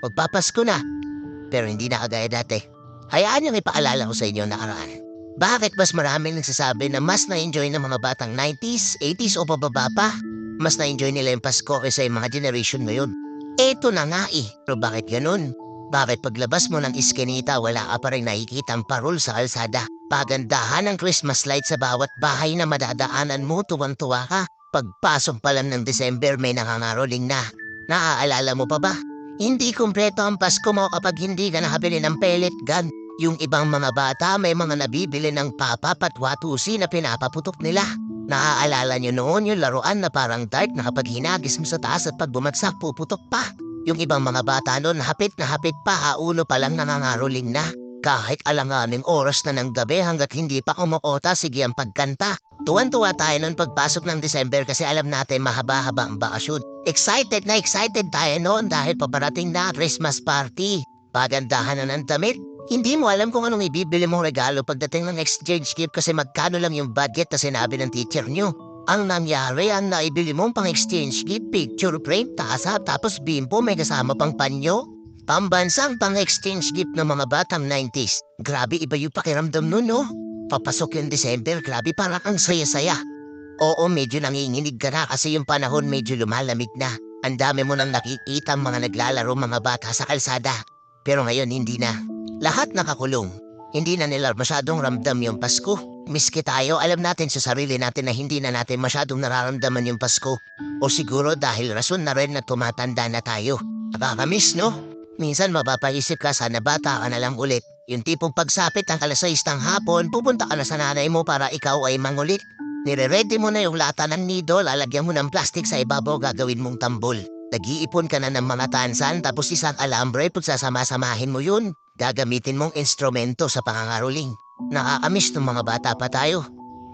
Magpapasko na. Pero hindi na kagaya dati. Hayaan niyong ipaalala ko sa inyo ang nakaraan. Bakit mas maraming nagsasabi na mas na-enjoy ng mga batang 90s, 80s o pababa pa? Mas na-enjoy nila yung Pasko kaysa yung mga generation ngayon. Eto na nga eh. Pero bakit ganun? Bakit paglabas mo ng iskinita wala ka pa rin nakikita ang parol sa kalsada? Pagandahan ng Christmas light sa bawat bahay na madadaanan mo tuwang-tuwa ka. Pagpasok pa lang ng December may nangangaroling na. Naaalala mo pa ba? Hindi kumpleto ang Pasko mo kapag hindi ka nakabili ng pellet gun. Yung ibang mga bata may mga nabibili ng papa patwatusi na pinapaputok nila. Naaalala nyo noon yung laruan na parang dart na kapag hinagis mo sa taas at pag bumagsak puputok pa. Yung ibang mga bata noon hapit na hapit pa haulo pa lang nangangaroling na. Kahit alanganing oras na ng gabi hanggat hindi pa kumukota sige ang pagkanta. Tuwan-tuwa tayo noon pagpasok ng December kasi alam natin mahaba-haba ang bakasyon. Excited na excited tayo noon dahil paparating na Christmas party. Pagandahan na ng damit. Hindi mo alam kung anong ibibili mong regalo pagdating ng exchange gift kasi magkano lang yung budget na sinabi ng teacher nyo. Ang nangyari, ang naibili mong pang exchange gift, picture frame, tasa, tapos bimpo may kasama pang panyo. Pambansang pang exchange gift ng mga batang 90s. Grabe iba yung pakiramdam nun, no? Papasok yung December, grabe parang ang saya-saya. Oo, medyo nanginginig ka na kasi yung panahon medyo lumalamig na. Ang dami mo nang nakikita mga naglalaro mga bata sa kalsada. Pero ngayon hindi na. Lahat nakakulong. Hindi na nila masyadong ramdam yung Pasko. Miski tayo, alam natin sa sarili natin na hindi na natin masyadong nararamdaman yung Pasko. O siguro dahil rason na rin na tumatanda na tayo. Nakakamiss, no? Minsan mapapaisip ka sana bata ka na lang ulit. Yung tipong pagsapit ng alas 6 ng hapon, pupunta ka na sa nanay mo para ikaw ay mangulit. Nire-ready mo na yung lata ng nido, lalagyan mo ng plastic sa ibabaw, gagawin mong tambol. Nag-iipon ka na ng mga tansan tapos isang alambre pagsasama-samahin mo yun. Gagamitin mong instrumento sa pangangaroling. Nakakamiss ng mga bata pa tayo.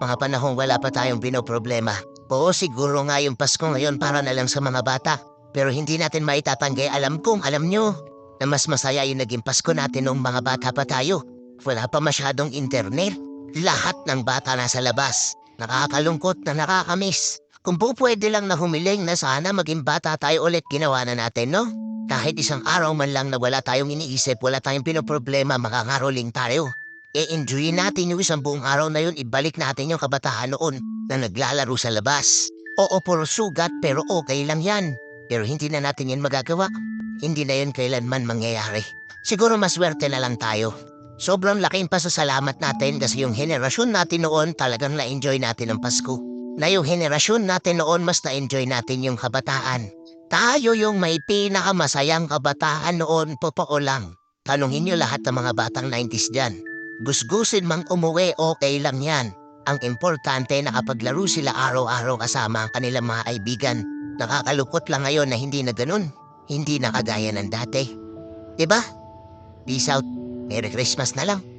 Mga panahong wala pa tayong binoproblema. Oo, siguro nga yung Pasko ngayon para na lang sa mga bata. Pero hindi natin maitatanggi alam kong alam nyo na mas masaya yung naging Pasko natin nung mga bata pa tayo. Wala pa masyadong internet. Lahat ng bata nasa labas. Nakakalungkot na nakakamiss. Kung po pwede lang na humiling na sana maging bata tayo ulit ginawa na natin, no? Kahit isang araw man lang na wala tayong iniisip, wala tayong pinoproblema, makangaroling tayo. E-enjoy natin yung isang buong araw na yun, ibalik natin yung kabataan noon na naglalaro sa labas. Oo, puro sugat, pero okay lang yan. Pero hindi na natin yan magagawa. Hindi na yun kailanman mangyayari. Siguro maswerte na lang tayo. Sobrang laking pasasalamat natin kasi yung henerasyon natin noon talagang na-enjoy natin ang Pasko. Na yung henerasyon natin noon mas na-enjoy natin yung kabataan. Tayo yung may pinakamasayang kabataan noon, totoo lang. Tanungin niyo lahat ng mga batang 90s dyan. Gusgusin mang umuwi, okay lang yan. Ang importante nakapaglaro sila araw-araw kasama ang kanilang mga kaibigan. Nakakalukot lang ngayon na hindi na ganun. Hindi na kagaya ng dati. 'Di ba? Peace out. Merry Christmas na lang.